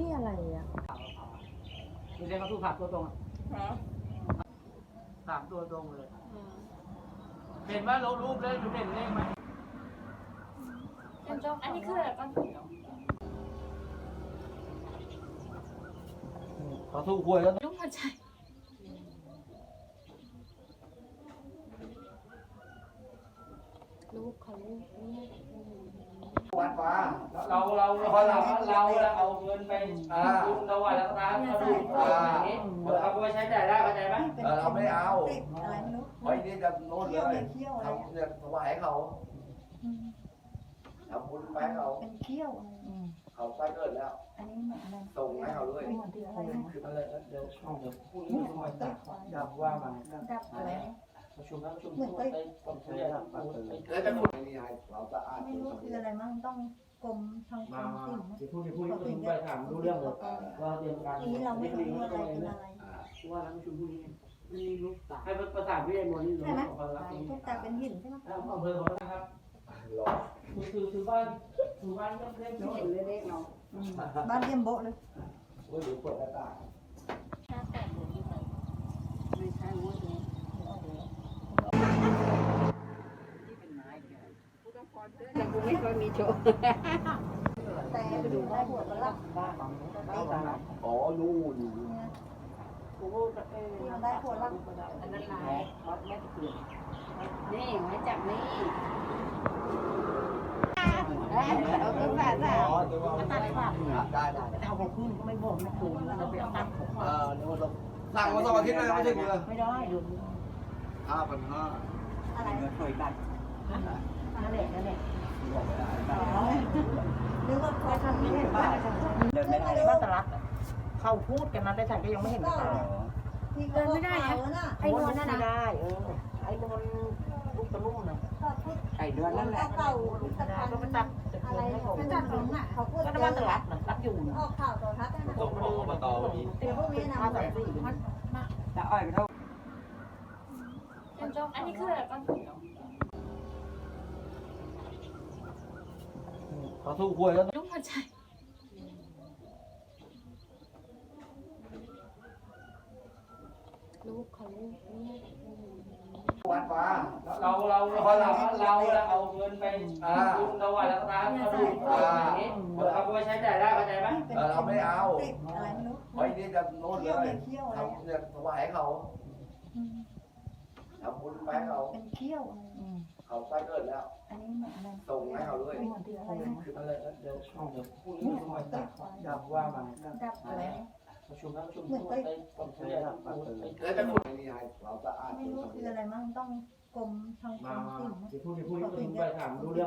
นี่อะไรอะมีเรียกเขาสู้ผักตัวตรงอะสามตัวตรงเลยเห็นว่าลงรูปเลยดูเห็นเลขไหมเป็นจงอันนี้คืออะไรก้อนหินเหรอเขาสู้หวยแล้วลูกหัวใจลูกเขาลูกนี่วัน ฟ้า เราเราเราเราเราเอาเงินไปคุณเราวแล้วก็ตามเราดูอย่างนี้เอาไปใช้จ่ายได้เข้าใจไหมเออเราไม่เอาอะไรไม่รู้ไว้นี่จะโน่นเลยทำเนี่ยถวายเขาทำบุญไปเขาเป็นเที่ยวเขาไปเกิดแล้วอันนี้เหมือนอะไรส่งให้เขาด้วยคือนที่อะไรนะคืออะไรเดี๋ยวช่องเดี๋ยวพูดเรื่องสมัยจับว่ามาดับอะไร ประชุมแล้วประชุมไปผมใช้ได้ครับแล้วจะพูดไม่มีให้เราสะอาดไม่รู้คืออะไรมั่งต้องกรมทางกรมามสิ่งที่พูดที่พูดที่ไปถามรู้เรื่องเลยว่าเตรียมการทีนี้เราไม่รู้ว่าอะไรเป็นอะไรว่าแล้วประชุมพรุ่งนี้มีลูกตาให้ประสานพี่เอ็มนนี้รู้ของเราทุกแต่เป็นหินใช่ไหมครับอำเภอเขานะครับคือคือคือบ้านคือบ้านเล็กๆหินเล็กๆเนาะบ้านเยี่ยมโบเลยเว้ยหรือเปิดหน้าต่าง ห้าแปดหรือยี่สิบ ไม่ใช่งวดนี้ แต่กูไม่เคยมีโชว์แต่ไปดูได้หัวมันลับบ้าของได้บ้างอ๋อนู่นกูเออมันได้หัวลับอันนั้นลายนี่ไม้จับนี่เอาขึ้นมาซะอ๋อเดี๋ยวว่าตัดฝักได้ได้เอาของขึ้นก็ไม่บอกไม่คืนเราไปเอาตัดของเออเดี๋ยวเราสั่งมาสองอาทิตย์เลยไม่ใช่เหรอไม่ได้ดูห้าพันห้าอะไรเงินถอยบัตร นึกว่าเขาทำไม่เห็นบ้านเดินไม่ได้บ้านตลักเขาพูดกันนะแต่ฉันก็ยังไม่เห็นกับตาเดินไม่ได้อะไอ้นวลนั่นไม่นะได้เออไอ้นวลลูกตะลุ่มนะไอ้เดือนนั่นแหละเก่าก็ไปตัดจะอะคืไรนให้ผมเป็นจัดของอะเขาพูดก็บ้านตลักนะรับอยู่นะออกข่าวต่อทัศน์นะต้องของอบตวันนี้เดี๋ยวพวกนี้นะห้าสามสี่แต่อ้อยก็เท่าเป็นจงอันนี้คืออะไรก้อนหินเหรอ เขาสู้หวยแล้วลูกหัวใจลูกเขาลูกนี่วันฟ้าเราเราพอเราเราเอาเงินไปคุณเราไหวแล้วก็ตาเราดูอย่างนี้เอาไปใช้จ่ายได้เข้าใจไหมเราไม่เอาไม่ไว้นี่จะโน่นเลยวยเนี่ยเที่ยวอะไรทำเนี่ยถวายให้เขา ทำบุญไปให้เขาเป็นเที่ยวอะไรเขาไปเกิดแล้ว อันนี้เหมือนอะไรส่งให้เขาด้วยเหมือนที่อะไรนะคืออะไรเดี๋ยวช่องเดี๋ยวพูดเรื่องสมัยจับจับว่ามาดับอะไรนะประชุมแล้วประชุมไปผมใช้ได้ครับแล้วจะพูดไม่มีให้เราสะอาดไม่รู้คืออะไรมั่งต้องกรมทางกรมามสิ่งที่พูดที่พูดที่ไปถามรู้เรื่อง